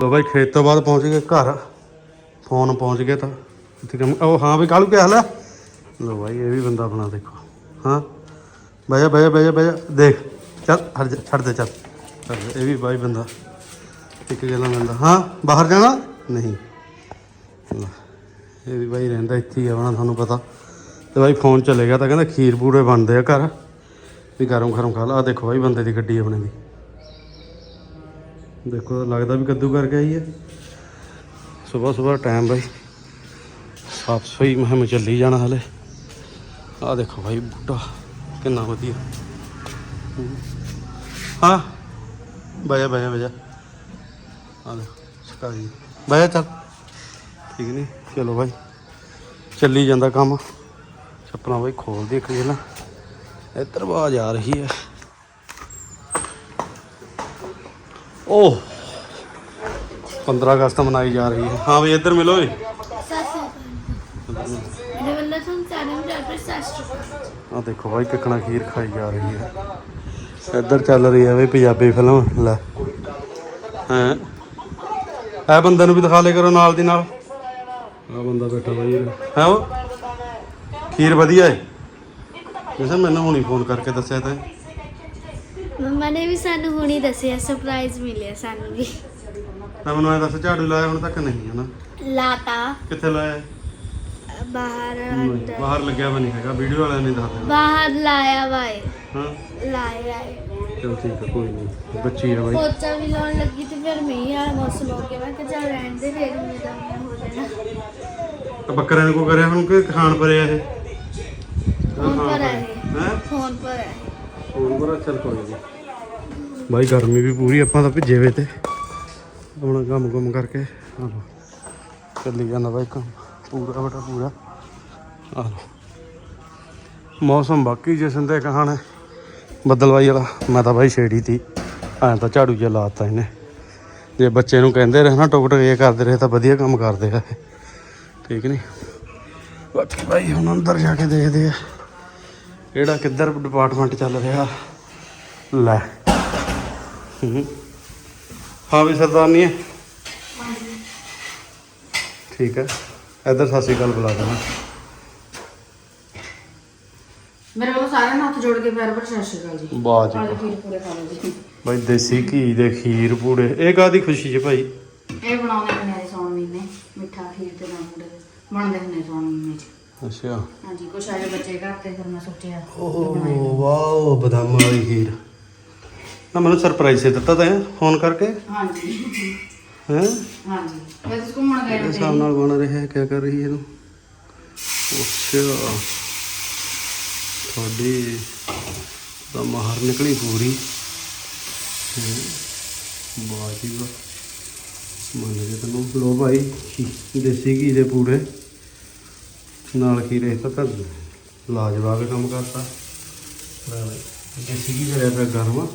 ਲੋ ਬਾਈ, ਖੇਤ ਤੋਂ ਬਾਅਦ ਪਹੁੰਚ ਗਏ ਘਰ। ਫੋਨ ਪਹੁੰਚ ਗਿਆ ਤਾਂ। ਇੱਥੇ ਕੰਮ ਉਹ ਹਾਂ ਵੀ ਕਾਲੂ ਕਿਆ ਹਾਲ ਹੈ ਲੋ ਬਾਈ, ਇਹ ਵੀ ਬੰਦਾ ਬਣਾ ਦੇਖੋ। ਹਾਂ? ਬਹਿ ਬਹਿ ਬਹਿ ਜਾ, ਬਹਿ ਦੇਖ, ਚੱਲ, ਹਟ ਜਾ, ਛੱਡ ਦੇ, ਚੱਲ। ਇਹ ਵੀ ਬਾਈ ਬੰਦਾ। ਇੱਕ ਗੱਲਾਂ ਮਿਲਦਾ ਹਾਂ, ਬਾਹਰ ਜਾਣਾ? ਨਹੀਂ। ਇਹ ਵੀ ਬਾਈ ਰਹਿੰਦਾ ਇੱਥੇ ਹੀ ਆਉਣਾ ਤੁਹਾਨੂੰ ਪਤਾ। ਤੇ ਬਾਈ ਫੋਨ ਚਲੇ ਗਿਆ ਤਾਂ ਕਹਿੰਦਾ ਖੀਰ ਪੂਰੇ ਬਣਦੇ ਆ ਘਰ। ਵੀ ਗਰਮ ਗਰਮ ਖਾ ਲਾ। ਆਹ ਦੇਖੋ ਬਾਈ, ਬੰਦੇ ਦੀ ਗੱਡੀ ਆਪਣੇ ਦੀ ਦੇਖੋ, ਲੱਗਦਾ ਵੀ ਕੱਦੂ ਕਰਕੇ ਆਈ ਹੈ ਸਵੇਰ ਸਵੇਰ ਟਾਈਮ ਬਾਈ। ਸਾਫ਼ ਸਫ਼ਾਈ ਮੁਹਿੰਮ ਚੱਲੀ ਜਾਣਾ ਹਲੇ। ਆਹ ਦੇਖੋ ਬਾਈ, ਬੂਟਾ ਕਿੰਨਾ ਵਧੀਆ। ਹਾਂ। ਬਾਇਆ ਬਾਇਆ ਬਾਇਆ ਆ ਦੇਖੋ ਸ਼ਿਕਾਰੀ ਬਾਇਆ ਚੱਲ। ਠੀਕ ਨਹੀਂ ਚਲੋ ਬਾਈ। ਚੱਲੀ ਜਾਂਦਾ ਕੰਮ। ਛੱਪਣਾ ਬਾਈ ਖੋਲ ਦੇ ਇੱਕ ਨਾ ਇੱਧਰ ਆਵਾਜ਼ ਆ ਰਹੀ ਹੈ ਓਹ। 15 ਅਗਸਤ ਮਨਾਈ ਜਾ ਰਹੀ ਹੈ। ਹਾਂ ਵੀ ਇੱਧਰ ਮਿਲੋ ਏ ਆ ਦੇਖੋ ਬਾਈ ਕਿਕਣਾ ਖੀਰ ਖਾਈ ਜਾ ਰਹੀ ਹੈ। ਇੱਧਰ ਚੱਲ ਰਹੀ ਹੈ ਵੀ ਪੰਜਾਬੀ ਫਿਲਮ। ਲੈ। ਹੈ। ਇਹ ਬੰਦੇ ਨੂੰ ਵੀ ਦਿਖਾ ਲੈ ਕਰੋ ਨਾਲ ਦੀ ਨਾਲ। ਆ ਬੰਦਾ ਬੈਠਾ ਬਾਈ ਹੈ ਉਹ? ਖੀਰ ਵਧੀਆ ਹੈ ਜਿਵੇਂ ਮੈਨੂੰ ਹੁਣੀ ਫੋਨ ਕਰਕੇ ਦੱਸਿਆ ਤਾਂ ਮੰਮਾ ਨੇ ਵੀ ਸਾਨੂੰ ਹੁਣੀ ਦੱਸਿਆ ਸਰਪ੍ਰਾਈਜ਼ ਮਿਲਿਆ ਸਾਨੂੰ ਵੀ। ਤਾਂ ਮੈਨੂੰ ਐ ਦੱਸ ਝਾੜੂ ਲਾਇਆ ਹੁਣ ਤੱਕ ਨਹੀਂ ਹੈ ਨਾ ਲਾਤਾ। ਕਿੱਥੇ ਲਾਇਆ? ਬਾਹਰ ਨਹੀਂ, ਅੰਦਰ। ਬਾਹਰ ਲੱਗਿਆ ਵਾ ਨਹੀਂ ਹੈਗਾ ਵੀਡੀਓ ਵਾਲਿਆਂ ਨੇ ਦੱਸਿਆ ਬਾਹਰ ਲਾਇਆ ਵਾਏ ਹਾਂ। ਲਾਇਆ ਹੈ ਚਲ ਠੀਕ ਹੈ ਕੋਈ ਨਹੀਂ ਬੱਚੀ ਹੈ ਬਾਈ। ਪੋਚਾ ਵੀ ਲਾਉਣ ਲੱਗੀ ਤੇ ਫਿਰ ਮੀਂਹ ਵਾਲਾ ਮੌਸਮ ਹੋ ਗਿਆ ਮੈਂ ਕਿਹਾ ਚੱਲ ਰਹਿਣ ਦੇ ਫਿਰ ਮੇਰਾ ਹੋ ਜਾਣਾ। ਤਾਂ ਬੱਕਰਿਆਂ ਨੂੰ ਕੋ ਕਰਿਆ ਹੁਣ ਕਿ ਖਾਣ ਪਰਿਆ ਇਹ? ਫੋਨ ਪਰ ਆਏ ਹੈ? ਫੋਨ ਪਰ ਆਏ ਹੋਰ ਬੜਾ ਚੱਲ ਕੋਈ ਨਹੀਂ ਬਾਈ, ਗਰਮੀ ਵੀ ਪੂਰੀ, ਆਪਾਂ ਤਾਂ ਭਿੱਜੇ ਵੇ ਤੇ। ਆਪਣਾ ਕੰਮ ਕੰਮ ਕਰਕੇ ਆ ਲੋ ਚੱਲੀ ਜਾਂਦਾ ਬਾਈ ਕੰਮ, ਪੂਰਾ ਬਟਾ ਪੂਰਾ। ਆ ਲੋ ਮੌਸਮ ਬਾਕੀ ਜਿਸਨ ਦੇ ਕਹਾਣ ਬੱਦਲਵਾਈ ਵਾਲਾ, ਮੈਂ ਤਾਂ ਬਾਈ ਛੇੜੀ ਤੀ। ਐਂ ਤਾਂ ਝਾੜੂ ਜਿਹਾ ਲਾਤਾ ਇਹਨੇ। ਜੇ ਬੱਚੇ ਨੂੰ ਕਹਿੰਦੇ ਰਹੇ ਨਾ ਟੁਕ ਟੁਕ ਇਹ ਕਰਦੇ ਰਹੇ, ਤਾਂ ਵਧੀਆ ਕੰਮ ਕਰਦੇ ਆ ਠੀਕ ਨਹੀਂ ਬਾਕੀ ਬਾਈ, ਹੁਣ ਅੰਦਰ ਜਾ ਕੇ ਦੇਖਦੇ ਆ। ਕਿਹੜਾ ਕਿੱਧਰ ਡਿਪਾਰਟਮੈਂਟ ਚੱਲ ਰਿਹਾ? ਲੈ। ਹੂੰ। ਵੀ ਸਰਦਾਰਨੀ ਹੈ ਠੀਕ ਹੈ। ਇੱਧਰ ਸਤਿ ਸ਼੍ਰੀ ਅਕਾਲ ਬੁਲਾ ਦੇਣਾ ਮੇਰੇ ਵੱਲੋਂ ਸਾਰਿਆਂ ਨੂੰ ਹੱਥ ਜੋੜ ਕੇ ਪੈਰ ਪਰ ਸਤਿ ਸ਼੍ਰੀ ਅਕਾਲ ਜੀ। ਵਾਹ ਜੀ ਵਾਹ। ਖੀਰ ਪੂਰੇ ਖਾ ਲਓ ਜੀ। ਬਾਈ ਦੇਸੀ ਘੀ ਦੇ ਖੀਰ ਪੂੜੇ। ਇਹ ਕਾਦੀ ਖੁਸ਼ੀ ਹੈ ਭਾਈ? ਇਹ ਬਣਾਉਂਦੇ ਹੁੰਦੇ ਜੀ ਸੌਣ ਮਹੀਨੇ ਮਿੱਠਾ ਖੀਰ ਤੇ ਨਾਲ ਪੂੜੇ ਬਣਦੇ ਹੁੰਦੇ ਸੌਣ ਮਹੀਨੇ ਚ। ਅੱਛਾ। ਹਾਂਜੀ ਕੁਛ ਆਏ ਬੱਚੇ ਘਰ ਤੇ ਫਿਰ ਮੈਂ ਸੋਚਿਆ ਓਹ ਵਾਓ ਬਦਾਮਾਂ ਵਾਲੀ ਖੀਰ। ਨਾ ਮੈਨੂੰ ਸਰਪ੍ਰਾਈਜ਼ ਦਿੱਤਾ ਤਾਂ ਫੋਨ ਕਰਕੇ। ਹਾਂਜੀ। ਹੈ? ਹਾਂਜੀ। ਮੈਂ ਤਾਂ ਘੁੰਮਣ ਗਏ ਇਸ ਹੁੰਦੇ ਹਿਸਾਬ ਨਾਲ ਬਣ ਰਿਹਾ ਹੈ ਕੀ ਕਰ ਰਹੀ ਹੈ ਤੂੰ? ਅੱਛਾ। ਤੁਹਾਡੀ ਤਾਂ ਮਾਹਰ ਨਿਕਲੀ ਪੂਰੀ। ਹੈਂ। ਵਾਹ ਜੀ ਵਾਹ। ਮੰਨ ਗਏ ਤੈਨੂੰ। ਲੋ ਭਾਈ ਦੇਸੀ ਘੀ ਦੇ ਪੂੜੇ। ਨਾਲ ਖੀਰੇ ਤਾਂ ਤਾਂ ਲਾਜਵਾਬ ਕੰਮ ਕਰਤਾ। ਦੇਸੀ ਘੀ ਕਰਿਆ ਪਿਆ ਗਰਮ।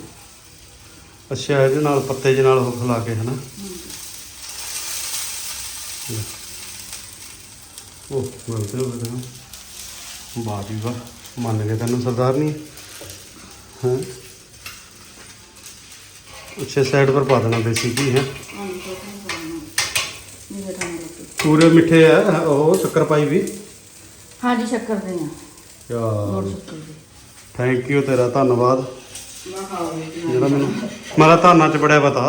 ਅੱਛਾ ਇਹਦੇ ਨਾਲ ਪੱਤੇ ਦੇ ਨਾਲ ਉਹ ਖਿਲਾ ਕੇ ਹਨਾ? ਉਹ ਗਲਤ ਹੋ ਗਿਆ ਵਾਹ ਜੀ ਵਾਹ ਮੰਨ ਗਏ ਤੈਨੂੰ ਸਰਦਾਰ ਨਹੀਂ। ਹਾਂ? ਅੱਛਾ ਸਾਈਡ ਪਰ ਪਾ ਦੇਣਾ ਦੇਸੀ ਘੀ ਹੈ? ਪੂਰੇ ਮਿੱਠੇ ਆ ਉਹ ਸ਼ੱਕਰ ਪਾਈ ਵੀ। ਹਾਂਜੀ ਸ਼ੱਕਰ ਦੇ ਆ। ਯਾਰ। ਸ਼ੱਕਰ ਦੇ। ਥੈਂਕ ਯੂ ਤੇਰਾ ਧੰਨਵਾਦ। ਮੈਂ ਜਿਹੜਾ ਮੈਨੂੰ ਮੇਰਾ ਧਾਨਾਂ ਚ ਬੜਿਆ ਪਤਾ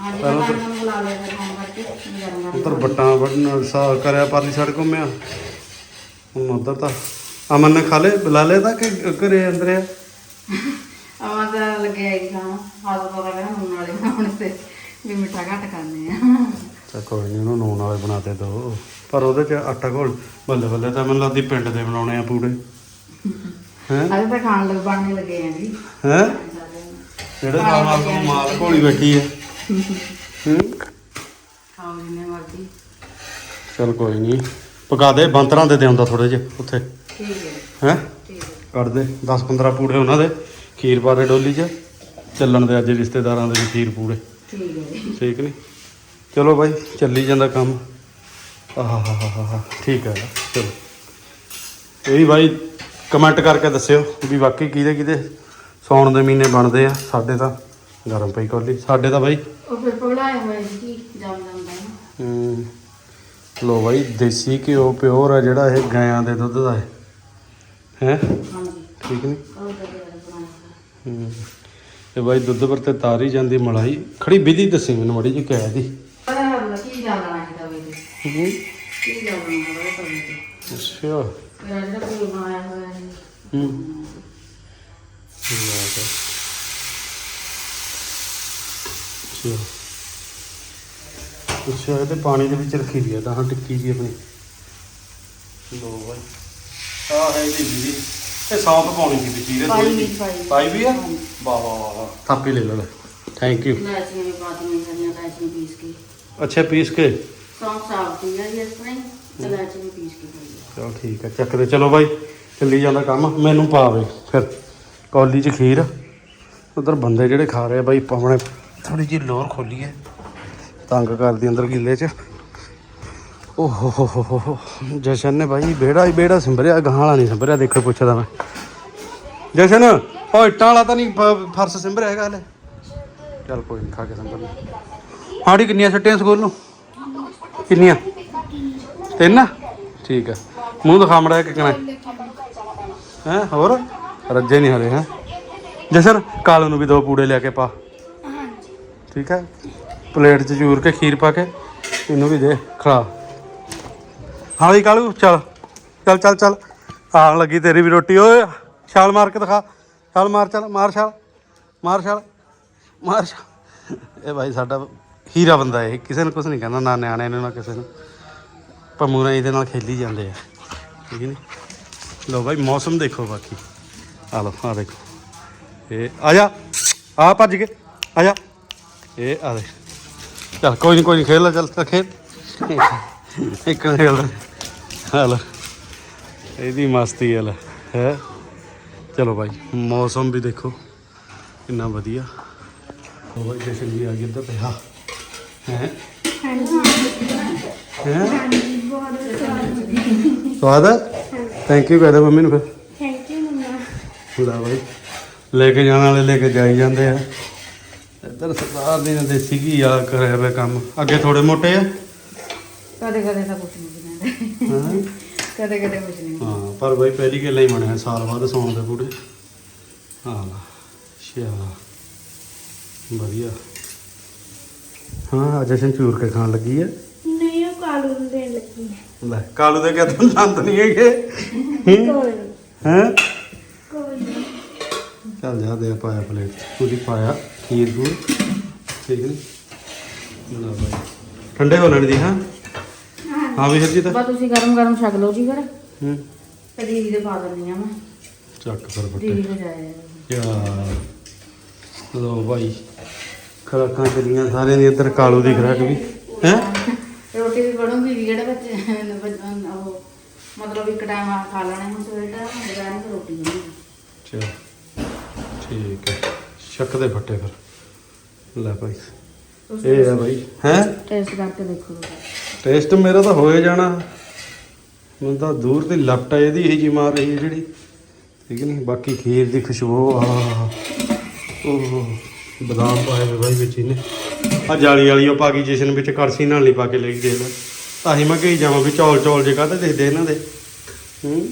ਹਾਂਜੀ ਮੈਂ ਤੁਹਾਨੂੰ ਬੁਲਾ ਲਿਆ ਫਿਰ ਫੋਨ ਕਰਕੇ ਗਰਮ ਉੱਧਰ ਬੱਟਾਂ ਵੱਢਣ ਸਾ ਕਰਿਆ ਪਾਲੀ ਸੜਕ ਘੁੰਮਿਆ। ਹੁਣ ਉੱਧਰ ਤਾਂ ਅਮਨ ਨੇ ਖਾ ਲੇ ਬੁਲਾ ਲਿਆ ਤਾਂ ਕਿ ਘਰੇ ਅੰਦਰ ਆ? ਆਵਾਂ ਤਾਂ ਲੱਗਿਆ ਹੀ ਖਾਣਾ ਹਾਲ ਪਤਾ ਕਰਾਂ ਹੁਣ ਵਾਲੇ ਬਣਾਉਣੇ ਤੇ ਵੀ ਮਿੱਠਾ ਘੱਟ ਕਰਨੇ ਆ। ਤਾਂ ਕੋਈ ਨਹੀਂ ਉਹਨੂੰ ਨੂਨ ਵਾਲੇ ਬਣਾਤੇ ਦੋ। ਪਰ ਉਹਦੇ ਚ ਆਟਾ ਘੋਲ ਬੱਲੇ ਬੱਲੇ ਤਾਂ ਮੈਨੂੰ ਲੱਗਦੀ ਪਿੰਡ ਦੇ ਬਣਾਉਣੇ ਆ ਪੂੜੇ। ਹੈ? ਅਜੇ ਤਾਂ ਖਾਣ ਲੱਗ ਬਣਨੇ ਲੱਗੇ ਆ ਜੀ। ਹੈ? ਜਿਹੜੇ ਨਾਲ ਨਾਲ ਤੂੰ ਮਾਲ ਘੋਲੀ ਬੈਠੀ ਹੈ? ਖਾਓ ਜਿੰਨੇ ਮਰਜ਼ੀ। ਚਲ ਕੋਈ ਨਹੀਂ ਪਕਾ ਦੇ ਬੰਤਰਾਂ ਦੇ ਦੇ ਆਉਂਦਾ ਥੋੜੇ ਜਿਹੇ ਉੱਥੇ। ਠੀਕ ਹੈ। ਹੈ? ਠੀਕ ਹੈ। ਕੱਢ ਦੇ 10 15 ਪੂੜੇ ਉਹਨਾਂ ਦੇ ਖੀਰ ਪਾ ਦੇ ਡੋਲੀ 'ਚ। ਚੱਲਣ ਦੇ ਅੱਜ ਰਿਸ਼ਤੇਦਾਰਾਂ ਦੇ ਵੀ ਖੀਰ ਪੂੜੇ। ਠੀਕ ਹੈ ਠੀਕ ਨਹੀਂ ਚਲੋ ਬਾਈ ਚੱਲੀ ਜਾਂਦਾ ਕੰਮ। ਆਹਾਹਾਹਾ ਠੀਕ ਹੈ ਚਲੋ। ਇਹ ਵੀ ਬਾਈ ਕਮੈਂਟ ਕਰਕੇ ਦੱਸਿਓ ਵੀ ਵਾਕਈ ਕਿਹਦੇ ਕਿਹਦੇ ਸੌਣ ਦੇ ਮਹੀਨੇ ਬਣਦੇ ਆ। ਸਾਡੇ ਤਾਂ ਗਰਮ ਪਈ ਕੋਲੀ। ਸਾਡੇ ਤਾਂ ਬਾਈ ਉਹ ਫਿਰ ਪਗਲਾਇਆ ਹੋਇਆ ਸੀ ਜਮ ਜਾਂਦਾ ਹੈ। ਨਾ ਲੋ ਬਾਈ ਦੇਸੀ ਘਿਓ ਪਿਓਰ ਆ ਜਿਹੜਾ ਇਹ ਗਾਇਆਂ ਦੇ ਦੁੱਧ ਦਾ ਹੈ। ਹੈ? ਹਾਂਜੀ। ਠੀਕ ਨਹੀਂ ਉਹ ਤਾਂ ਬਾਈ ਦੁੱਧ ਪਰ ਤੇ ਤਾਰੀ ਜਾਂਦੀ ਮਲਾਈ। ਖੜੀ ਵਿਧੀ ਦੱਸੀ ਮੈਨੂੰ ਮੜੀ ਜੀ ਕਹਿ ਦੀ ਪਰ ਇਹ ਕੀ ਜਾਣਨਾ ਹੈ ਤਵੇ ਤੇ ਹਮ, ਕੀ ਜਾਣਨਾ ਹੈ ਤਵੇ ਤੇ ਅੱਛਾ। ਮੇਰਾ ਜਿਹੜਾ ਕੋਈ ਬਣਾਇਆ ਹੋਇਆ ਹੈ। ਹਮ ਠੀਕ ਹੈ ਅੱਛਾ। ਅੱਛਾ ਇਹ ਤੇ ਪਾਣੀ ਦੇ ਵਿੱਚ ਰੱਖੀ ਦੀ ਆ ਤਾਂ ਟਿੱਕੀ ਜੀ ਆਪਣੀ। ਲੋ ਬਾਈ। ਆ ਹੈ ਜੀ ਜੀ ਇਹ ਸੌਂਫ ਪਾਉਣੀ ਸੀ ਵਿੱਚ ਇਹਦੇ ਪਾਈ ਵੀ ਜਿਹੀ। ਪਾਈ। ਪਾਈ ਵੀ ਆ? ਵਾਹ ਵਾਹ ਵਾਹ ਥਾਪੀ ਲੈ ਲੈ ਥੈਂਕ ਯੂ ਇਲਾਚੀਆਂ ਵੀ ਸਾਰੀਆਂ ਪੀਸ ਕੇ। ਅੱਛਾ ਪੀਸ ਕੇ। ਸੌਂਫ ਸਾਫ਼ ਦੀ ਹੈ ਜੀ ਇਸ ਤਰ੍ਹਾਂ ਹੀ ਇਲਾਚੀ ਵੀ ਪੀਸ ਕੇ ਪਾਈ ਹੈ ਚਲੋ ਠੀਕ ਹੈ ਚੱਕ ਦੇ। ਚਲੋ ਬਾਈ ਚੱਲੀ ਜਾਂਦਾ ਕੰਮ। ਮੈਨੂੰ ਪਾਵੇ ਫਿਰ। ਕੌਲੀ 'ਚ ਖੀਰ। ਉਧਰ ਬੰਦੇ ਜਿਹੜੇ ਖਾ ਰਹੇ ਆ ਬਾਈ ਪਾਵਣੇ ਥੋੜੀ ਜਿਹੀ ਲੋਰ ਖੋਲੀ ਹੈ ਤੰਗ ਕਰਦੀ ਅੰਦਰ ਗਿੱਲੇ 'ਚ। ਓਹ ਹੋ ਹੋ ਹੋ ਹੋ। ਜਸ਼ਨ ਨੇ ਬਾਈ ਬੇੜਾ ਹੀ ਬੇੜਾ ਸਿੰਬਰਿਆ ਗਾਂ ਵਾਲਾ ਨਹੀਂ ਸਿੰਬਰਿਆ ਦੇਖੋ ਪੁੱਛਦਾ ਮੈਂ। ਜਸ਼ਨ ਉਹ ਇੱਟਾਂ ਵਾਲਾ ਤਾਂ ਨਹੀਂ ਫ- ਫਰਸ਼ ਸਿੰਬਰਿਆ ਹੈਗਾ ਹਲੇ। ਚੱਲ ਕੋਈ ਨਹੀਂ ਖਾ ਕੇ ਸਿੰਬਰ ਹਾੜੀ ਕਿੰਨੀਆਂ ਛੱਟੀਆਂ ਸਕੂਲ ਨੂੰ? ਕਿੰਨੀਆਂ? ਤਿੰਨ? ਠੀਕ ਹੈ ਮੂੰਹ ਦਿਖਾ ਮੜਾ ਕਿਕਣਾ। ਹੈ, ਹੋਰ? ਰੱਜੇ ਨਹੀਂ ਹਲੇ, ਹੈ। ਜਸਰ, ਕਾਲੂ ਨੂੰ ਵੀ ਦੋ ਪੂੜੇ ਲਿਆ ਕੇ ਪਾ। ਠੀਕ ਹੈ ਪਲੇਟ 'ਚ ਚੂਰ ਕੇ ਖੀਰ ਪਾ ਕੇ, ਇਹਨੂੰ ਵੀ ਦੇ, ਖਾ। ਹਾਂ ਵੀ ਕਾਲੂ, ਚੱਲ। ਚੱਲ ਚੱਲ ਚੱਲ। ਆਣ ਲੱਗੀ ਤੇਰੀ ਵੀ ਰੋਟੀ। ਓਏ, ਛਾਲ ਮਾਰ ਕੇ ਦਿਖਾ। ਛਾਲ ਮਾਰ, ਚੱਲ। ਮਾਰ ਛਾਲ। ਮਾਰ ਛਾਲ। ਮਾਰ ਛਾਲ। ਇਹ ਭਾਈ ਸਾਡਾ ਹੀਰਾ ਬੰਦਾ ਇਹ, ਕਿਸੇ ਨੂੰ ਕੁਝ ਨਹੀਂ ਕਹਿੰਦਾ, ਨਾ ਨਿਆਣੇ ਨੂੰ, ਨਾ ਕਿਸੇ ਨੂੰ। ਪੰਮੂ ਨਾਲ ਇਹਦੇ ਨਾਲ ਖੇਲੀ ਜਾਂਦੇ ਆ। ਠੀਕ ਨਹੀਂ ਲੋ ਭਾਈ ਮੌਸਮ ਦੇਖੋ ਬਾਕੀ। ਆ ਲੋ ਆ ਦੇਖੋ। ਇਹ, ਆ ਜਾ। ਆ ਭੱਜ ਕੇ, ਆ ਜਾ। ਇਹ, ਆ ਦੇ ਚੱਲ, ਕੋਈ ਨਹੀਂ ਕੋਈ ਨਹੀਂ ਖੇਲ ਲੈ, ਚੱਲ ਖੇਲ। ਇੱਕ ਨੇ ਖੇਡ ਆ ਲੈ ਇਹਦੀ ਮਸਤੀ ਹੈ ਲੈ। ਹੈ? ਚਲੋ ਭਾਈ ਮੌਸਮ ਵੀ ਦੇਖੋ। ਕਿੰਨਾ ਵਧੀਆ। ਉਹ ਭਾਈ ਜਸ਼ਨ ਵੀ ਆ ਗਿਆ ਇੱਧਰ ਤੇ। ਹਾਂ। ਹੈ? ਹੈ? ਬਹੁਤ ਸਵਾਦ ਹੈ ਥੈਂਕ ਯੂ ਕਹਦੇ ਮੰਮੀ ਨੂੰ ਫਿਰ। Thank you mamma. ਲੈ ਭਾਈ ਲੈ ਕੇ ਜਾਣ ਵਾਲੇ ਲੈ ਕੇ ਜਾਈ ਜਾਂਦੇ ਆ। ਇੱਧਰ ਸਰਦਾਰ ਦੀ ਨੇ ਦੇਸੀ ਘੀ ਵਾਲਾ ਕਰਿਆ ਹੋਇਆ ਕੰਮ। ਅੱਗੇ ਥੋੜੇ ਮੋਟੇ ਆ। ਕਦੇ ਕਦੇ ਤਾਂ ਕੁਝ ਨਹੀਂ ਬਣਾਉਂਦੇ। ਹਾਂ? ਕਦੇ ਕਦੇ ਕੁਝ ਨਹੀਂ ਹਾਂ ਪਰ ਬਾਈ ਪਹਿਲੀ ਗੱਲ ਹੀ ਬਣਿਆ ਸਾਲ ਬਾਅਦ ਸੌਣ ਦੇ ਬੂੜੇ ਹਾਂ ਅੱਛਾ ਵਧੀਆ। ਹਾਂ ਜਸ਼ਨ ਚੂਰ ਕੇ ਖਾਣ ਲੱਗੀ ਹੈ ਨਹੀਂ ਉਹ ਕਾਲੂ ਨੂੰ ਦੇਣ ਲੱਗੀ ਲੈ ਕਾਲੂ ਦੇ ਕਿਤੇ ਦੰਦ ਨਹੀਂ ਹੈਗੇ? ਕੋਈ ਹੈ? ਕੋਈ ਚੱਲ ਜਾ ਦੇ ਪਾਇਆ ਪਲੇਟ ਪੂਰੀ ਪਾਇਆ ਖੀਰ ਖੂਰ। ਠੀਕ ਨੇ? ਨਾ ਬਾਈ। ਠੰਡੇ ਹੋ ਲੈਣ ਦੀ ਹਾਂ? ਹਾਂ ਵੀ ਹਰਜੀਤ ਬਸ ਤੁਸੀਂ ਗਰਮ ਗਰਮ ਛਕ ਲਓ ਜੀ ਫਿਰ। ਹੂੰ। ਤੇ ਦੀਦੀ ਦੇ ਪਾ ਦਿੰਦੀ ਆ ਮੈਂ। ਚੱਕ ਫਿਰ ਦੀਦੀ ਬੱਟੇ ਕੋ ਜਾਏ। ਯਾਰ। ਲੋ ਭਾਈ ਖਰਾਕਾਂ ਚੱਲੀਆਂ ਸਾਰਿਆਂ ਦੀ ਇੱਧਰ ਕਾਲੂ ਦੀ ਖਰਾਕ ਵੀ। ਹੈ? ਰੋਟੀ ਵੀ ਬਣੂਗੀ ਵੀ ਜਿਹੜੇ ਬੱਚੇ ਉਹ ਮਤਲਬ ਇੱਕ ਟਾਈਮ ਖਾ ਲੈਣੇ ਹੁਣ ਸਵੇਰ ਦਾ ਦੁਪਹਿਰ ਨੂੰ ਰੋਟੀ ਬਣੂਗੀ। ਚਲ ਠੀਕ ਹੈ। ਸ਼ੱਕ ਦੇ ਫੱਟੇ ਫਿਰ। ਲੈ ਭਾਈ। ਇਹ ਹੈ ਭਾਈ। ਹੈ? ਟੇਸਟ ਕਰਕੇ ਦੇਖੋ। ਟੇਸਟ ਮੇਰਾ ਤਾਂ ਹੋਏ ਜਾਣਾ। ਮੈਨੂੰ ਤਾਂ ਦੂਰ ਦੀ ਲਪਟ ਇਹਦੀ ਹੀ ਜੀ ਮਾਰ ਰਹੀ ਹੈ ਜਿਹੜੀ। ਠੀਕ ਨਹੀਂ ਬਾਕੀ ਖੀਰ ਦੀ ਖੁਸ਼ਬੂ ਆ ਉਹ ਬਦਾਮ ਪਾਏ ਹੋਏ ਭਾਈ ਵਿੱਚ ਇਹਨੇ ਆ ਜਾਲੀ ਵਾਲੀ ਉਹ ਪਾ ਗਈ ਜਿਸਨ ਵਿੱਚ ਕੜਸੀ ਨਾਲ ਨਹੀਂ ਪਾ ਕੇ ਲੈ ਦੇ ਲੈ। ਤਾਂ ਹੀ ਮੈਂ ਕਹੀ ਜਾਵਾਂ ਵੀ ਚੌਲ ਚੌਲ ਜੇ ਕਾਹਦੇ ਦੇਖਦੇ ਇਹਨਾਂ ਦੇ। ਹੂੰ?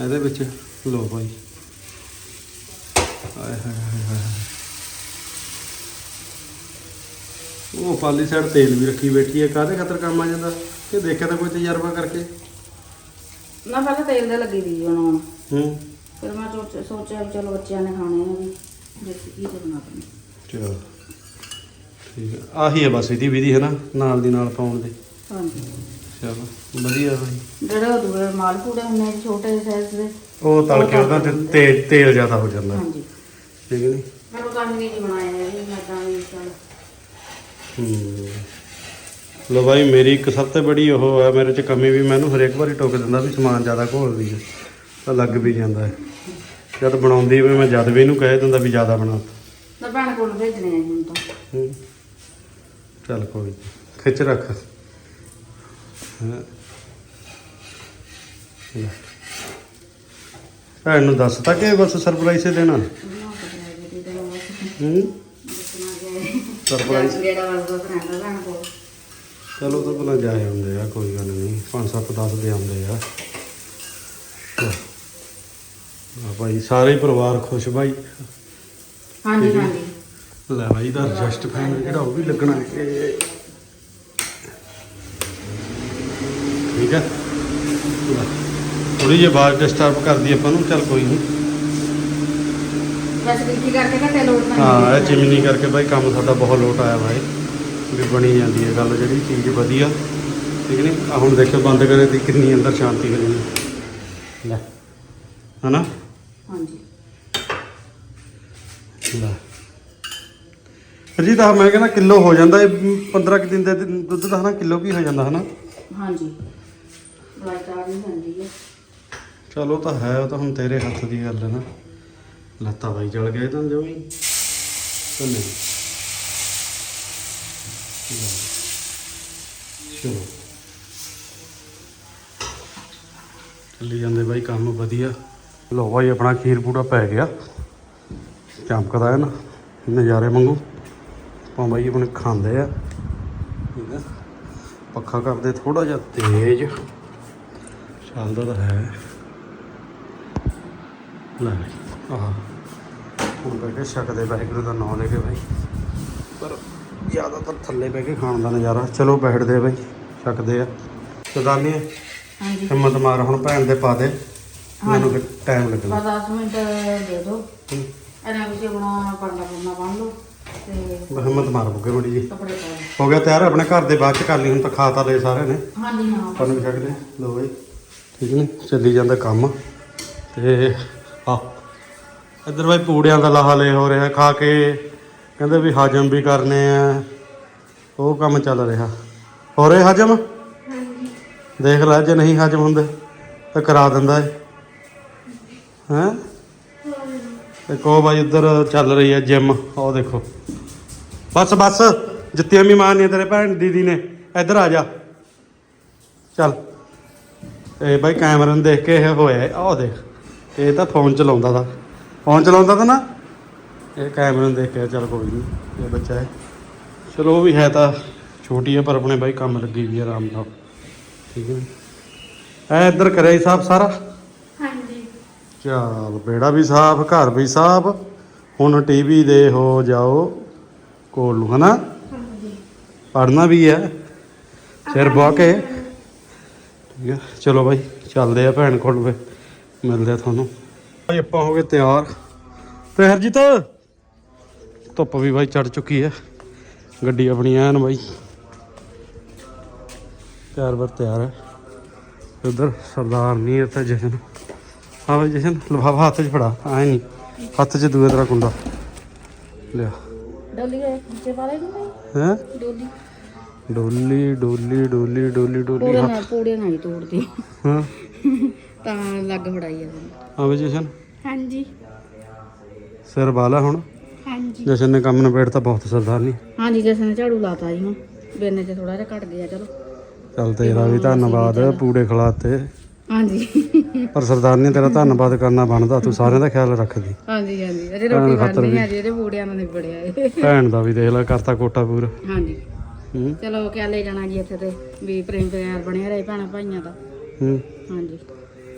ਇਹਦੇ ਵਿੱਚ ਲੋ ਭਾਈ ਆਏ ਹਾਏ ਹਾਏ ਹਾਏ ਉਹ ਪਾਲੀ ਸਾਈਡ ਤੇਲ ਵੀ ਰੱਖੀ ਬੈਠੀ ਹੈ ਕਾਹਦੇ ਖਾਤਰ ਕੰਮ ਆ ਜਾਂਦਾ? ਕਿ ਦੇਖਿਆ ਤਾਂ ਕੋਈ ਤਜਰਬਾ ਕਰਕੇ। ਨਾ ਪਹਿਲਾਂ ਤੇਲ ਦੇ ਲੱਗੀ ਦੀ ਬਣਾਉਣ ਹੂੰ। ਫਿਰ ਮੈਂ ਸੋਚ- ਸੋਚਿਆ ਚਲੋ ਬੱਚਿਆਂ ਨੇ ਖਾਣੇ ਆ ਵੀ। ਦੇਸੀ ਘੀ ਤੇ ਬਣਾ ਦਿੰਦੇ ਚਲੋ ਠੀਕ ਹੈ ਆਹੀ ਹੈ ਬਸ ਇਹਦੀ ਵਿਧੀ ਹੈ ਨਾ ਨਾਲ ਦੀ ਨਾਲ ਪਾਉਣ ਦੀ। ਹਾਂਜੀ। ਚਲੋ ਵਧੀਆ ਭਾਈ ਜਿਹੜੇ ਦੂਏ ਮਾਲ ਪੂੜੇ ਹੁੰਦੇ ਆ ਛੋਟੇ ਸਾਈਜ਼ ਦੇ ਉਹ ਤਲ ਕੇ ਉਹਦਾ ਤੇ ਤੇਲ ਤੇਲ ਜ਼ਿਆਦਾ ਹੋ ਜਾਂਦਾ। ਹਾਂਜੀ। ਠੀਕ ਨਹੀਂ ਮੈਂ ਉਹ ਤਾਂ ਨਹੀਂ ਜੀ ਬਣਾਇਆ ਹੈ ਜੀ ਮੈਂ ਤਾਂ ਵੀ ਚਲ। ਹੂੰ। ਲੋ ਭਾਈ ਮੇਰੀ ਇੱਕ ਸਭ ਤੋਂ ਬੜੀ ਉਹ ਹੈ ਮੇਰੇ ਚ ਕਮੀ ਵੀ ਮੈਨੂੰ ਹਰੇਕ ਵਾਰੀ ਟੋਕ ਦਿੰਦਾ ਵੀ ਸਮਾਨ ਜ਼ਿਆਦਾ ਘੋਲਦੀ ਹੈ ਤਾਂ ਲੱਗ ਵੀ ਜਾਂਦਾ। ਹੈ ਜਦ ਬਣਾਉਂਦੀ ਵੀ ਮੈਂ ਜਦ ਵੀ ਇਹਨੂੰ ਕਹਿ ਦਿੰਦਾ ਵੀ ਜ਼ਿਆਦਾ ਬਣਾ ਤਾਂ। ਭੈਣ ਕੋਲ ਭੇਜਣੇ ਆ ਹੁਣ ਤਾਂ। ਹੂੰ। ਚੱਲ ਕੋਈ ਨੀ। ਖਿੱਚ ਰੱਖ। ਹੈਂ। ਲੈ। ਭੈਣ ਨੂੰ ਦੱਸਤਾ ਕਿ ਬਸ ਸਰਪ੍ਰਾਈਜ਼ ਹੀ ਦੇਣਾ? ਬਣਾ ਕੇ ਦੇ ਦਿੱਤੀ ਤੇ ਬਸ ਹੂੰ? ਦੱਸਣਾ ਸਰਪ੍ਰਾਈਜ਼ ਜਿਹੜਾ ਕੋਲ ਚਲੋ ਤਾਂ ਭਲਾ ਜਾਏ ਹੁੰਦੇ ਆ ਕੋਈ ਗੱਲ ਨਹੀਂ 5 7 10 ਦੇ ਆਉਂਦੇ ਆ। ਆ ਭਾਈ ਸਾਰੇ ਹੀ ਪਰਿਵਾਰ ਖੁਸ਼ ਭਾਈ। ਹਾਂਜੀ ਹਾਂਜੀ। ਲੈ ਭਾਈ ਦਾ ਜਸਟ ਫੈਨ ਜਿਹੜਾ ਉਹ ਵੀ ਲੱਗਣਾ ਹੈ। ਠੀਕ ਹੈ? ਥੋੜੀ ਜਿਹੀ ਆਵਾਜ਼ ਡਿਸਟਰਬ ਕਰਦੀ ਆਪਾਂ ਨੂੰ ਚੱਲ ਕੋਈ ਨਹੀਂ। ਬਸ ਬਿਲਕੀ ਕਰਕੇ ਘੱਟੇ ਲੋਟ ਪੈਂਦੀ ਹਾਂ। ਇਹ ਚਿਮਨੀ ਕਰਕੇ ਭਾਈ ਕੰਮ ਸਾਡਾ ਬਹੁਤ ਲੋਟ ਆਇਆ ਭਾਈ। ਵੀ ਬਣੀ ਜਾਂਦੀ ਹੈ ਗੱਲ ਜਿਹੜੀ ਚੀਜ਼ ਵਧੀਆ। ਠੀਕ ਨਹੀਂ? ਆ ਹੁਣ ਦੇਖੋ ਬੰਦ ਕਰੇ ਤੇ ਕਿੰਨੀ ਅੰਦਰ ਸ਼ਾਂਤੀ ਹੋ ਜਾਂਦੀ ਲੈ ਹਨਾ? ਹਾਂਜੀ। ਲੈ। ਜੀ ਤਾਂ ਮੈਂ ਕਹਿੰਦਾ ਕਿਲੋ ਹੋ ਜਾਂਦਾ ਇਹ 15 ਕਿ ਦਿਨ ਦੇ ਦਿਨ ਦੁੱਧ ਦਾ ਹਨਾ ਕਿਲੋ ਕੀ ਹੋ ਜਾਂਦਾ ਹਨਾ। ਹਾਂਜੀ। ਹੁੰਦੀ ਹੈ ਚਲੋ ਤਾਂ ਹੈ ਉਹ ਤਾਂ ਹੁਣ ਤੇਰੇ ਹੱਥ ਦੀ ਗੱਲ ਹੈ ਨਾ। ਲੱਤਾ ਬਾਈ ਚਲ ਗਏ ਤਾਂ ਜੋ ਹੀ ਤਾਂ ਨਹੀਂ। ਲੈ। ਚਲੋ। ਚੱਲੀ ਜਾਂਦੇ ਬਾਈ ਕੰਮ ਵਧੀਆ। ਲੋ ਬਾਈ ਆਪਣਾ ਖੀਰ ਪੂੜਾ ਪੈ ਗਿਆ। ਚਮਕਦਾ ਹੈ ਨਾ ਨਜ਼ਾਰੇ ਵਾਂਗੂ। ਆਪਾਂ ਬਾਈ ਆਪਣੇ ਖਾਂਦੇ ਆ। ਠੀਕ ਹੈ। ਪੱਖਾ ਕਰਦੇ ਥੋੜਾ ਜਿਹਾ ਤੇਜ਼। ਚੱਲਦਾ ਤਾਂ ਹੈ। ਲੈ ਆਹ। ਹੁਣ ਕੇ ਛਕਦੇ ਵਾਹਿਗੁਰੂ ਦਾ ਨਾਮ ਲੈ ਕੇ ਭਾਈ ਪਰ ਜ਼ਿਆਦਾਤਰ ਥੱਲੇ ਬਹਿ ਕੇ ਖਾਣ ਦਾ ਨਜ਼ਾਰਾ। ਚਲੋ ਬੈਠਦੇ ਆ ਭਾਈ ਛਕਦੇ ਆ। ਸਦਾਨੀ ਹਾਂਜੀ। ਹਿੰਮਤ ਮਾਰ ਹੁਣ ਭੈਣ ਦੇ ਪਾ ਦੇ। ਮੈਨੂੰ ਕਿ ਟਾਈਮ ਲੱਗਣਾ। ਬਸ 10 ਮਿੰਟ ਦੇ ਦਿਓ। ਹੂੰ। ਇਹਨਾਂ ਵਿੱਚ ਆਪਣਾ ਪਰਨਾ ਪਰਨਾ ਬੰਨ ਲਓ ਤੇ ਬਸ ਹਿੰਮਤ ਮਾਰ ਬੁੱਗੇ ਮੜੀ ਜੀ ਕੱਪੜੇ ਪਾ ਲਓ। ਹੋ ਗਿਆ ਤਿਆਰ ਆਪਣੇ ਘਰ ਦੇ ਬਾਅਦ ਚ ਕਰ ਲਈ ਹੁਣ ਤਾਂ ਖਾ ਤਾਂ ਲਏ ਸਾਰਿਆਂ ਨੇ। ਹਾਂਜੀ ਹਾਂ। ਪਾਣੀ ਵੀ ਛਕ ਲੈ ਲੋ ਭਾਈ ਠੀਕ ਨੇ? ਚੱਲੀ ਜਾਂਦਾ ਕੰਮ। ਤੇ ਆ ਇੱਧਰ ਭਾਈ ਪੂੜਿਆਂ ਦਾ ਲਾਹਾ ਲੈ ਹੋ ਰਿਹਾ ਖਾ ਕੇ ਕਹਿੰਦੇ ਵੀ ਹਜਮ ਵੀ ਕਰਨੇ ਆ। ਉਹ ਕੰਮ ਚੱਲ ਰਿਹਾ। ਹੋ ਰਿਹਾ ਹਜਮ? ਦੇਖ ਲੈ ਜੇ ਨਹੀਂ ਹਜਮ ਹੁੰਦੇ ਤਾਂ ਕਰਾ ਦਿੰਦਾ ਏ। ਹੈਂ? ਤੇ ਕੋ ਭਾਈ ਉੱਧਰ ਚੱਲ ਰਹੀ ਹੈ ਜਿਮ ਉਹ ਦੇਖੋ। ਬਸ ਬਸ, ਜੁੱਤੀਆਂ ਵੀ ਮਾਰਨੀਆਂ ਤੇਰੇ ਭੈਣ ਦੀਦੀ ਨੇ, ਇੱਧਰ ਆ ਜਾ। ਚੱਲ। ਇਹ ਬਾਈ, ਕੈਮਰੇ ਨੂੰ ਦੇਖ ਕੇ ਇਹ ਹੋਇਆ, ਆਹ ਦੇਖ। ਇਹ ਤਾਂ ਫੋਨ ਚਲਾਉਂਦਾ ਦਾ ਫੋਨ ਚਲਾਉਂਦਾ ਤਾਂ ਨਾ? ਇਹ ਕੈਮਰੇ ਨੂੰ ਦੇਖ ਕੇ, ਚੱਲ ਕੋਈ ਨਹੀਂ ਇਹ ਬੱਚਾ ਹੈ। ਚਲੋ, ਉਹ ਵੀ ਹੈ ਤਾਂ ਛੋਟੀ ਹੈ ਪਰ ਆਪਣੇ ਬਾਈ ਕੰਮ ਲੱਗੀ ਵੀ ਆਰਾਮ ਨਾਲ। ਠੀਕ ਹੈ ਐ ਇੱਧਰ ਕਰਿਆ ਹੀ ਸਾਫ਼ ਸਾਰਾ। ਚੱਲ, ਬੇੜਾ ਵੀ ਸਾਫ਼, ਘਰ ਵੀ ਸਾਫ਼। ਹੁਣ ਟੀਵੀ ਦੇ ਹੋ ਜਾਓ ਕੋਲ ਨੂੰ ਹਨਾ? ਹਾਂਜੀ ਪੜਨਾ ਵੀ ਹੈ। ਸਿਰ ਬੁਆ ਕੇ। ਠੀਕ ਹੈ, ਚਲੋ ਬਾਈ, ਚੱਲਦੇ ਆ ਭੈਣ ਕੋਲ ਵੇ ਮਿਲਦੇ ਆ ਤੁਹਾਨੂੰ। ਭਾਈ ਆਪਾਂ ਹੋ ਗਏ ਤਿਆਰ। ਤੇ ਹਰਜੀਤ, ਧੁੱਪ ਵੀ ਬਾਈ ਚੜ ਚੁੱਕੀ ਹੈ। ਗੱਡੀ ਆਪਣੀ ਐਨ ਬਾਈ। ਤਿਆਰ ਬਰ ਤਿਆਰ ਹੈ। ਉਧਰ ਸਰਦਾਰ ਨਹੀਂ ਇੱਥੇ ਜਸ਼ਨ ਹਾਂ ਬਾਈ ਜਸ਼ਨ ਲਿਫਾਫਾ ਹੱਥ 'ਚ ਫੜਾ ਐ ਨਹੀਂ ਹੱਥ 'ਚ ਦੂਏ ਤਰ੍ਹਾਂ ਕੁੰਡਾ। ਲਿਆ। ਡੋਲੀ ਨੀਚੇ ਪਾ ਲੈ ਨਹੀਂ ਹੈ? ਡੋਲੀ। ਡੋਲੀ ਡੋਲੀ ਡੋਲੀ ਡੋਲੀ ਡੋਲੀ ਪੂੜੇ ਹੱਥ। ਨਾਲ ਪੂੜੇ ਨਾਲ ਹੀ ਤੋੜਦੀ। ਹਾਂ। ਤਾਂ ਲੱਗ ਫੜਾਈ ਆ ਹਾਂ ਬਈ ਜਸ਼ਨ। ਹਾਂਜੀ। ਸਿਰ ਵਾਲਾ ਹੁਣ। ਹਾਂਜੀ। ਜਸ਼ਨ ਨੇ ਕੰਮ ਨਿਬੇੜ ਤਾਂ ਬਹੁਤ ਸਰਦਾਰ ਨਹੀਂ ਹਾਂਜੀ ਜਸ ਨੇ ਝਾੜੂ ਲਾਤਾ ਜੀ ਹੁਣ। ਬੇਨੇ ਚ ਥੋੜਾ ਜਿਹਾ ਘਟ ਗਿਆ ਚਲੋ। ਚੱਲ ਤੇਰਾ ਵੀ ਧੰਨਵਾਦ ਪੂੜੇ ਖਿਲਾਤੇ। ਹਾਂਜੀ। ਪਰ ਸਰਦਾਰ ਨੇ ਤੇਰਾ ਧੰਨਵਾਦ ਕਰਨਾ ਬਣਦਾ ਤੂੰ ਸਾਰਿਆਂ ਦਾ ਖਿਆਲ ਰੱਖਦੀ। ਹਾਂਜੀ ਹਾਂਜੀ। ਅਜੇ ਰੋਟੀ ਖਾਣੀ ਵੀ। ਹੈ ਜੀ ਇਹਦੇ ਪੂੜਿਆਂ ਨਾਲ ਨਿਬੜਿਆ ਇਹ। ਭੈਣ ਦਾ ਵੀ ਦੇਖ ਲੈ ਕਰਤਾ ਕੋਟਾ ਪੂਰਾ। ਹਾਂਜੀ। ਹੂੰ। ਚਲੋ ਕਿਆ ਲੈ ਜਾਣਾ ਜੀ ਇੱਥੇ ਤੇ ਵੀ ਪ੍ਰੇਮ ਪਿਆਰ ਬਣਿਆ ਰਹੇ ਭੈਣਾਂ ਭਾਈਆਂ ਦਾ। ਹੂੰ। ਹਾਂਜੀ।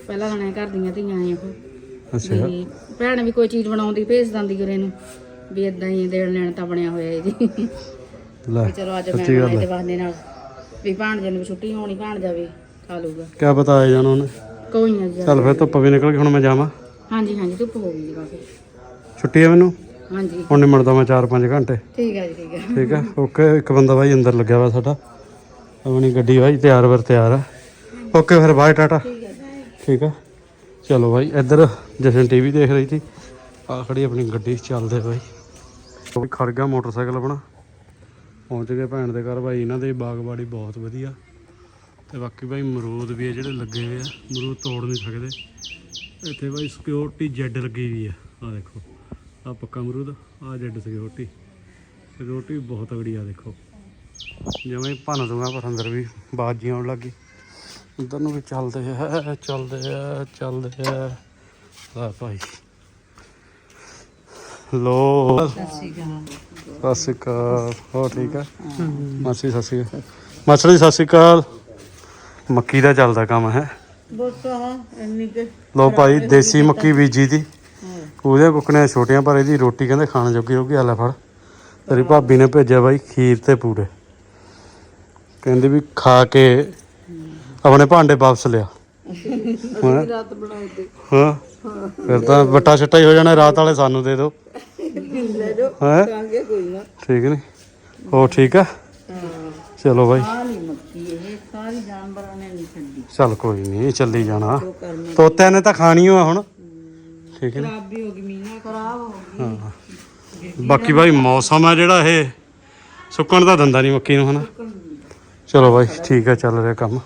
ਪਹਿਲਾਂ ਤਾਂ ਘਰ ਦੀਆਂ ਧੀਆਂ ਉਹ। ਅੱਛਾ। ਭੈਣ ਵੀ ਕੋਈ ਚੀਜ਼ ਬਣਾਉਂਦੀ ਭੇਜ ਦਿੰਦੀ ਗੁਰੇ ਨੂੰ। ਵੀ ਇਦਾਂ ਹੀ ਦੇਣ ਲੈਣ ਤਾਂ ਬਣਿਆ ਹੋਇਆ ਜੀ। ਲੈ ਚਲੋ ਅੱਜ ਮੈਂ ਬਹਾਨੇ ਨਾਲ। ਵੀ ਨੂੰ ਛੁੱਟੀ ਹੋਣੀ ਭਾਣ ਜਾਵੇ ਖਾ ਲੂਗਾ ਕਿਆ ਪਤਾ ਆ ਜਾਣਾ ਉਹਨੇ? ਕੋਈ ਨਾ ਜੀ। ਚੱਲ ਫਿਰ ਧੁੱਪ ਵੀ ਨਿਕਲ ਗਈ ਹੁਣ ਮੈਂ ਜਾਵਾਂ। ਹਾਂਜੀ ਹਾਂਜੀ ਧੁੱਪ ਹੋ ਗਈ ਜੀ ਕਾਫੀ ਛੁੱਟੀ ਹੈ ਮੈਨੂੰ? ਹਾਂਜੀ। ਹੁਣ ਨਿਮੜਦਾ ਮੈਂ 4-5 ਘੰਟੇ। ਠੀਕ ਹੈ ਜੀ ਠੀਕ ਹੈ ਠੀਕ ਹੈ ਓਕੇ ਇੱਕ ਬੰਦਾ ਬਾਈ ਅੰਦਰ ਲੱਗਿਆ ਵਾ ਸਾਡਾ। ਆਪਣੀ ਗੱਡੀ ਬਾਈ ਤਿਆਰ ਵਰ ਤਿਆਰ ਆ। ਓਕੇ ਫਿਰ ਬਾਏ ਟਾਟਾ। ਠੀਕ ਹੈ ਚਲੋ ਬਾਈ ਇੱਧਰ ਜਸ਼ਨ ਟੀਵੀ ਦੇਖ ਰਹੀ ਸੀ। ਆ ਖੜੀ ਆਪਣੀ ਗੱਡੀ ਚੱਲਦੇ ਬਾਈ। ਵੀ ਖੜ ਗਿਆ ਮੋਟਰਸਾਈਕਲ ਆਪਣਾ। ਪਹੁੰਚ ਗਏ ਭੈਣ ਦੇ ਘਰ ਬਾਈ ਇਹਨਾਂ ਦੇ ਬਾਗਬਾੜੀ ਬਹੁਤ ਵਧੀਆ। ਤੇ ਬਾਕੀ ਬਾਈ ਅਮਰੂਦ ਵੀ ਆ ਜਿਹੜੇ ਲੱਗੇ ਹੋਏ ਆ। ਅਮਰੂਦ ਤੋੜ ਨਹੀਂ ਸਕਦੇ। ਇੱਥੇ ਬਾਈ ਸਿਕਿਉਰਿਟੀ ਜੈਡ ਲੱਗੀ ਹੋਈ ਆ। ਆ ਦੇਖੋ ਆ ਪੱਕਾ ਅਮਰੂਦ ਆ ਜੈਡ ਸਿਕਿਉਰਿਟੀ ਸਿਕਿਉਰਿਟੀ ਬਹੁਤ ਤਗੜੀ ਆ ਦੇਖੋ। ਜਿਵੇਂ ਭੰਨ ਦੂੰਗਾ ਪਰ ਅੰਦਰ ਵੀ ਬਾਜੀ ਆਉਣ ਲੱਗੀ। ਉਧਰ ਨੂੰ ਵੀ ਚੱਲਦੇ ਆ ਚੱਲਦੇ ਆ ਚੱਲਦੇ ਆ। ਲੈ ਭਾਈ। ਲੋ। ਸਤਿ ਸ਼੍ਰੀ ਅਕਾਲ। ਹੋ ਠੀਕ ਆ? ਮਾਸੀ ਸਤਿ ਸ਼੍ਰੀ ਅਕਾਲ। ਮਾਸਟਰ ਜੀ ਸਤਿ ਸ਼੍ਰੀ ਅਕਾਲ। ਮੱਕੀ ਦਾ ਚੱਲਦਾ ਕੰਮ ਹੈ। ਬਸ ਆਹ ਇੰਨੀ ਕਿ ਲੋ ਭਾਈ ਦੇਸੀ ਮੱਕੀ ਬੀਜੀ ਦੀ। ਉਹਦੇ ਕੁੱਕਣੀਆਂ ਛੋਟੀਆਂ ਪਰ ਇਹਦੀ ਰੋਟੀ ਕਹਿੰਦੇ ਖਾਣ ਜੋਗੀ ਹੋਗੀ ਆਲਾ ਫੜ। ਤੇਰੀ ਭਾਬੀ ਨੇ ਭੇਜਿਆ ਬਾਈ ਖੀਰ ਤੇ ਪੂੜੇ। ਕਹਿੰਦੀ ਵੀ ਖਾ ਕੇ ਆਪਣੇ ਭਾਂਡੇ ਵਾਪਸ ਲਿਆ। ਹੈਂ? ਰਾਤ ਬਣਾਏ ਤੇ। ਹਾਂ? ਫਿਰ ਤਾਂ ਵੱਟਾ ਛੱਟਾ ਹੀ ਹੋ ਜਾਣਾ ਰਾਤ ਵਾਲੇ ਸਾਨੂੰ ਦੇ ਦਿਓ। ਲੈ ਹੈ? ਕੋਈ ਨਾ। ਠੀਕ ਨਹੀਂ ਹੋ ਠੀਕ ਆ? ਚਲੋ ਬਾਈ ਆ ਨਹੀਂ ਮੱਕੀ ਇਹ ਸਾਰੀ ਜਾਨਵਰਾਂ ਨੇ ਨਹੀਂ ਛੱਡੀ ਚੱਲ ਕੋਈ ਨਹੀਂ ਚੱਲੀ ਜਾਣਾ। ਤੋਤਿਆਂ ਨੇ ਤਾਂ ਖਾਣੀ ਓ ਆ ਹੁਣ। ਠੀਕ ਹੈ ਖਰਾਬ ਵੀ ਹੋ ਗਈ ਮੀਨਾ ਖਰਾਬ ਹੋ ਗਈ। ਬਾਕੀ ਭਾਈ ਮੌਸਮ ਆ ਜਿਹੜਾ ਇਹ ਸੁੱਕਣ ਦਾ ਦੰਦਾ ਨਹੀਂ ਮੱਕੀ ਨੂੰ ਹਨਾ? ਚਲੋ ਬਾਈ ਠੀਕ ਆ ਚੱਲ ਰਿਹਾ ਕੰਮ।